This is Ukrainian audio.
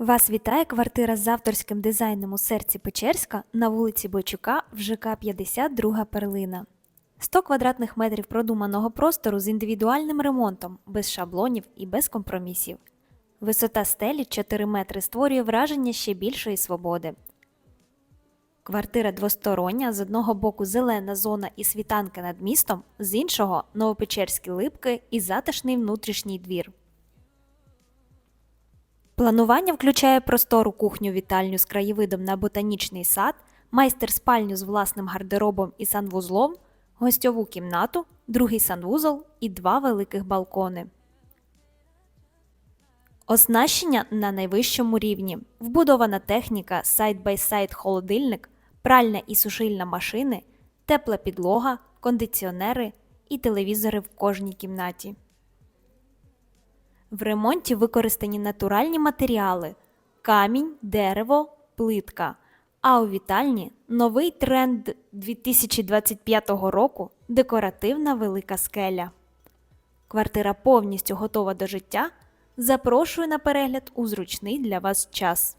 Вас вітає квартира з авторським дизайном у серці Печерська на вулиці Бойчука в ЖК 52 перлина. 100 квадратних метрів продуманого простору з індивідуальним ремонтом, без шаблонів і без компромісів. Висота стелі 4 метри створює враження ще більшої свободи. Квартира двостороння, з одного боку зелена зона і світанки над містом, з іншого новопечерські липки і затишний внутрішній двір. Планування включає простору кухню-вітальню з краєвидом на ботанічний сад, майстер-спальню з власним гардеробом і санвузлом, гостьову кімнату, другий санвузол і два великих балкони. Оснащення на найвищому рівні. Вбудована техніка, сайд-бай-сайд холодильник, пральна і сушильна машини, тепла підлога, кондиціонери і телевізори в кожній кімнаті. В ремонті використані натуральні матеріали: камінь, дерево, плитка. А у вітальні новий тренд 2025 року декоративна велика скеля. Квартира повністю готова до життя. Запрошую на перегляд у зручний для вас час.